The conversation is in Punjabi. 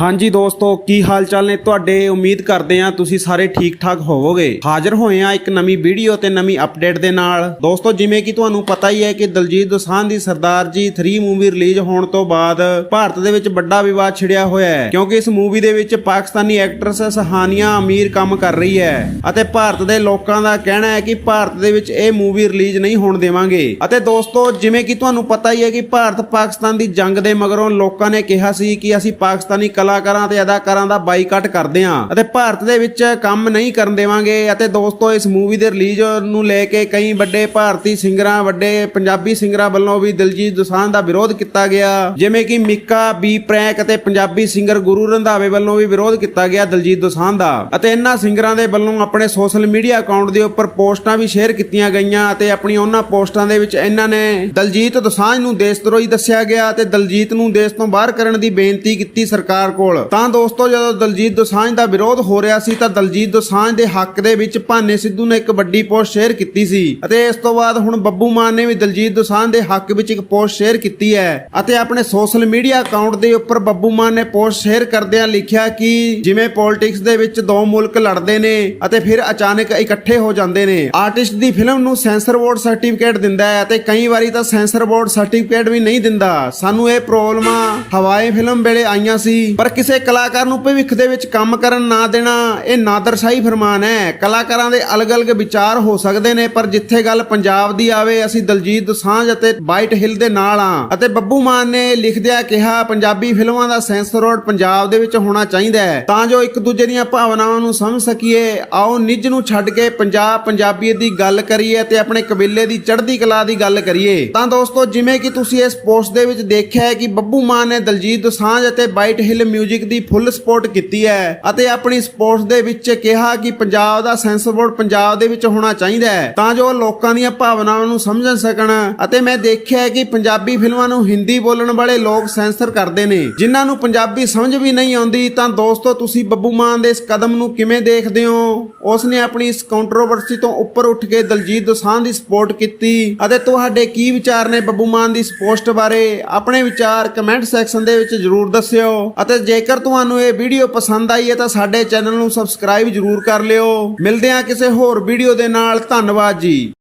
ਹਾਂਜੀ ਦੋਸਤੋ, ਕੀ ਹਾਲ ਚਾਲ ਨੇ ਤੁਹਾਡੇ? ਉਮੀਦ ਕਰਦੇ ਆ ਤੁਸੀਂ ਸਾਰੇ ਠੀਕ ਠਾਕ ਹੋਵੋਗੇ। ਹਾਜ਼ਰ ਹੋਏ ਆ ਇੱਕ ਨਵੀਂ ਵੀਡੀਓ ਤੇ ਨਵੀਂ ਅਪਡੇਟ ਦੇ ਨਾਲ। ਦੋਸਤੋ, ਜਿਵੇਂ ਕਿ ਤੁਹਾਨੂੰ ਪਤਾ ਹੀ ਹੈ ਕਿ ਦਲਜੀਤ ਦੋਸਾਂਝ ਦੀ ਸਰਦਾਰ ਜੀ 3 ਮੂਵੀ ਰਿਲੀਜ਼ ਹੋਣ ਤੋਂ ਬਾਅਦ ਭਾਰਤ ਦੇ ਵਿੱਚ ਵੱਡਾ ਵਿਵਾਦ ਛਿੜਿਆ ਹੋਇਆ ਹੈ। ਕਿਉਂਕਿ ਇਸ ਮੂਵੀ ਦੇ ਵਿੱਚ ਪਾਕਿਸਤਾਨੀ ਐਕਟਰਸ ਸਹਾਨੀਆ ਅਮੀਰ ਕੰਮ ਕਰ ਰਹੀ ਹੈ ਅਤੇ ਭਾਰਤ ਦੇ ਲੋਕਾਂ ਦਾ ਕਹਿਣਾ ਹੈ ਕਿ ਭਾਰਤ ਦੇ ਵਿੱਚ ਇਹ ਮੂਵੀ ਰਿਲੀਜ਼ ਨਹੀਂ ਹੋਣ ਦੇਵਾਂਗੇ। ਅਤੇ ਦੋਸਤੋ, ਜਿਵੇਂ ਕਿ ਤੁਹਾਨੂੰ ਪਤਾ ਹੀ ਹੈ ਕਿ ਭਾਰਤ ਪਾਕਿਸਤਾਨ ਦੀ ਜੰਗ ਦੇ ਮਗਰੋਂ ਲੋਕਾਂ ਨੇ ਕਿਹਾ ਸੀ ਕਿ ਅਸੀਂ ਪਾਕਿਸਤਾਨੀ ਕਲਾਕਾਰਾਂ ਤੇ ਅਦਾਕਾਰਾਂ ਦਾ ਬਾਈਕਾਟ ਕਰਦੇ ਹਾਂ ਅਤੇ ਭਾਰਤ ਦੇ ਵਿੱਚ ਕੰਮ ਨਹੀਂ ਕਰਨ ਦੇਵਾਂਗੇ ਅਤੇ ਦੋਸਤੋ, ਇਸ ਮੂਵੀ ਦੇ ਰਿਲੀਜ਼ ਨੂੰ ਲੈ ਕੇ ਕਈ ਵੱਡੇ ਭਾਰਤੀ ਸਿੰਗਰਾਂ, ਵੱਡੇ ਪੰਜਾਬੀ ਸਿੰਗਰਾਂ ਵੱਲੋਂ ਵੀ ਦਿਲਜੀਤ ਦੋਸਾਂਝ ਦਾ ਵਿਰੋਧ ਕੀਤਾ ਗਿਆ। ਜਿਵੇਂ ਕਿ ਮਿੱਕਾ, ਬੀ ਪ੍ਰੈਕ ਅਤੇ ਪੰਜਾਬੀ ਸਿੰਗਰ ਗੁਰੂ ਰੰਧਾਵੇ ਵੱਲੋਂ ਵੀ ਵਿਰੋਧ ਕੀਤਾ ਗਿਆ ਦਿਲਜੀਤ ਦੋਸਾਂਝ ਦਾ। ਅਤੇ ਇਹਨਾਂ ਸਿੰਗਰਾਂ ਦੇ ਵੱਲੋਂ ਆਪਣੇ ਸੋਸ਼ਲ ਮੀਡੀਆ ਅਕਾਊਂਟ ਦੇ ਉੱਪਰ ਪੋਸਟਾਂ ਵੀ ਸ਼ੇਅਰ ਕੀਤੀਆਂ ਗਈਆਂ ਅਤੇ ਆਪਣੀ ਉਹਨਾਂ ਪੋਸਟਾਂ ਦੇ ਵਿੱਚ ਇਹਨਾਂ ਨੇ ਦਲਜੀਤ ਦੋਸਾਂਝ ਨੂੰ ਦੇਸ਼ ਧਰੋਹੀ ਦੱਸਿਆ ਗਿਆ ਤੇ ਦਲਜੀਤ ਨੂੰ ਦੇਸ਼ ਤੋਂ ਬਾਹਰ ਕਰਨ ਦੀ ਬੇਨਤੀ ਕੀਤੀ ਸਰਕਾਰ ਕੋਲ। ਤਾਂ ਦੋਸਤੋ, ਜਦੋਂ ਦਲਜੀਤ ਦੋਸਾਂਝ ਦਾ ਵਿਰੋਧ ਹੋ ਰਿਹਾ ਸੀ, ਤਾਂ ਦਲਜੀਤ ਦੋਸਾਂਝ ਦੇ ਹੱਕ ਦੇ ਵਿੱਚ ਭਾਨੇ ਸਿੱਧੂ ਨੇ ਇੱਕ ਵੱਡੀ ਪੋਸਟ ਸ਼ੇਅਰ ਕੀਤੀ ਸੀ। ਅਤੇ ਇਸ ਤੋਂ ਬਾਅਦ ਹੁਣ ਬੱਬੂ ਮਾਨ ਨੇ ਵੀ ਦਲਜੀਤ ਦੋਸਾਂਝ ਦੇ ਹੱਕ ਵਿੱਚ ਇੱਕ ਪੋਸਟ ਸ਼ੇਅਰ ਕੀਤੀ ਹੈ। ਅਤੇ ਆਪਣੇ ਸੋਸ਼ਲ ਮੀਡੀਆ ਅਕਾਊਂਟ ਦੇ ਉੱਪਰ ਬੱਬੂ ਮਾਨ ਨੇ ਪੋਸਟ ਸ਼ੇਅਰ ਕਰਦਿਆਂ ਲਿਖਿਆ ਕਿ ਜਿਵੇਂ ਪੋਲਿਟਿਕਸ ਦੇ ਵਿੱਚ ਦੋ ਮੁਲਕ ਲੜਦੇ ਨੇ ਅਤੇ ਫਿਰ ਅਚਾਨਕ ਇਕੱਠੇ ਹੋ ਜਾਂਦੇ ਨੇ। ਆਰਟਿਸਟ ਦੀ ਫਿਲਮ ਨੂੰ ਸੈਂਸਰ ਬੋਰਡ ਸਰਟੀਫਿਕੇਟ ਦਿੰਦਾ ਹੈ ਅਤੇ ਕਈ ਵਾਰੀ ਤਾਂ ਸੈਂਸਰ ਬੋਰਡ ਸਰਟੀਫਿਕੇਟ ਵੀ ਨਹੀਂ ਦਿੰਦਾ। ਸਾਨੂੰ ਇਹ ਪ੍ਰੋਬਲਮਾਂ ਹਵਾਏ ਫਿਲਮ ਵੇਲੇ ਆਈਆਂ ਸੀ, ਪਰ ਕਿਸੇ ਕਲਾਕਾਰ ਨੂੰ ਭਵਿੱਖ ਦੇ ਵਿੱਚ ਕੰਮ ਕਰਨ ਨਾ ਦੇਣਾ, ਇਹ ਨਾਦਰਸ਼ਾਹੀ ਫਰਮਾਨ ਹੈ। ਕਲਾਕਾਰਾਂ ਦੇ ਅਲੱਗ-ਅਲੱਗ ਵਿਚਾਰ ਹੋ ਸਕਦੇ ਨੇ, ਪਰ ਜਿੱਥੇ ਗੱਲ ਪੰਜਾਬ ਦੀ ਆਵੇ, ਅਸੀਂ ਦਲਜੀਤ ਦੋਸਾਂਝ ਅਤੇ ਵਾਈਟ ਹਿੱਲ ਦੇ ਨਾਲ ਆ ਅਤੇ ਬੱਬੂ ਮਾਨ ਨੇ ਲਿਖਦਿਆਂ ਕਿਹਾ, ਪੰਜਾਬੀ ਫਿਲਮਾਂ ਦਾ ਸੈਂਸਰ ਬੋਰਡ ਪੰਜਾਬ ਦੇ ਵਿੱਚ ਹੋਣਾ ਚਾਹੀਦਾ ਹੈ। ਤਾਂ ਜੋ ਇੱਕ ਦੂਜੇ ਦੀਆਂ ਭਾਵਨਾਵਾਂ ਨੂੰ ਸਮਝ ਸਕੀਏ, ਆਓ ਨਿੱਜ ਨੂੰ ਛੱਡ ਕੇ ਪੰਜਾਬ ਪੰਜਾਬੀਅਤ ਦੀ ਗੱਲ ਕਰੀਏ ਤੇ ਆਪਣੇ ਕਬੀਲੇ ਦੀ ਚੜ੍ਹਦੀ ਕਲਾ ਦੀ ਗੱਲ ਕਰੀਏ। ਤਾਂ ਦੋਸਤੋ, ਜਿਵੇਂ ਕਿ ਤੁਸੀਂ ਇਸ ਪੋਸਟ ਦੇ ਵਿੱਚ ਦੇਖਿਆ ਹੈ ਕਿ ਬੱਬੂ ਮਾਨ ਨੇ ਦਲਜੀਤ ਦੋਸਾਂਝ ਅਤੇ ਵਾਈਟ ਹਿੱਲ 뮤직 ਦੀ ਫੁੱਲ ਸਪੋਰਟ ਕੀਤੀ ਹੈ ਅਤੇ ਆਪਣੀ ਸਪੋਰਟਸ ਦੇ ਵਿੱਚ ਕਿਹਾ ਕਿ ਪੰਜਾਬ ਦਾ ਸੈਂਸਰ ਬੋਰਡ ਪੰਜਾਬ ਦੇ ਵਿੱਚ ਹੋਣਾ ਚਾਹੀਦਾ ਹੈ, ਤਾਂ ਜੋ ਲੋਕਾਂ ਦੀਆਂ ਭਾਵਨਾਵਾਂ ਨੂੰ ਸਮਝ ਸਕਣ ਅਤੇ ਮੈਂ ਦੇਖਿਆ ਹੈ ਕਿ ਪੰਜਾਬੀ ਫਿਲਮਾਂ ਨੂੰ ਹਿੰਦੀ ਬੋਲਣ ਵਾਲੇ ਲੋਕ ਸੈਂਸਰ ਕਰਦੇ ਨੇ। ਜਿਨ੍ਹਾਂ ਨੂੰ ਪੰਜਾਬੀ ਸਮਝ ਵੀ ਨਹੀਂ ਆਉਂਦੀ, ਤਾਂ ਦੋਸਤੋ, ਤੁਸੀਂ ਬੱਬੂ ਮਾਨ ਦੇ ਇਸ ਕਦਮ ਨੂੰ ਕਿਵੇਂ ਦੇਖਦੇ ਹੋ? ਉਸ ਨੇ ਆਪਣੀ ਇਸ ਕੰਟਰੋਵਰਸੀ ਤੋਂ ਉੱਪਰ ਉੱਠ ਕੇ ਦਲਜੀਤ ਦੋਸਾਂਝ ਦੀ ਸਪੋਰਟ ਕੀਤੀ ਅਤੇ ਤੁਹਾਡੇ ਕੀ ਵਿਚਾਰ ਨੇ ਬੱਬੂ ਮਾਨ ਦੀ ਇਸ ਪੋਸਟ ਬਾਰੇ? ਆਪਣੇ ਵਿਚਾਰ ਕਮੈਂਟ ਸੈਕਸ਼ਨ ਦੇ ਵਿੱਚ ਜਰੂਰ ਦੱਸਿਓ ਅਤੇ ਜੇਕਰ ਤੁਹਾਨੂੰ ਇਹ ਵੀਡੀਓ ਪਸੰਦ ਆਈ ਹੈ ਤਾਂ ਸਾਡੇ ਚੈਨਲ ਨੂੰ ਸਬਸਕ੍ਰਾਈਬ ਜਰੂਰ ਕਰ ਲਿਓ। ਮਿਲਦੇ ਹਾਂ ਕਿਸੇ ਹੋਰ ਵੀਡੀਓ ਦੇ ਨਾਲ। ਧੰਨਵਾਦ ਜੀ।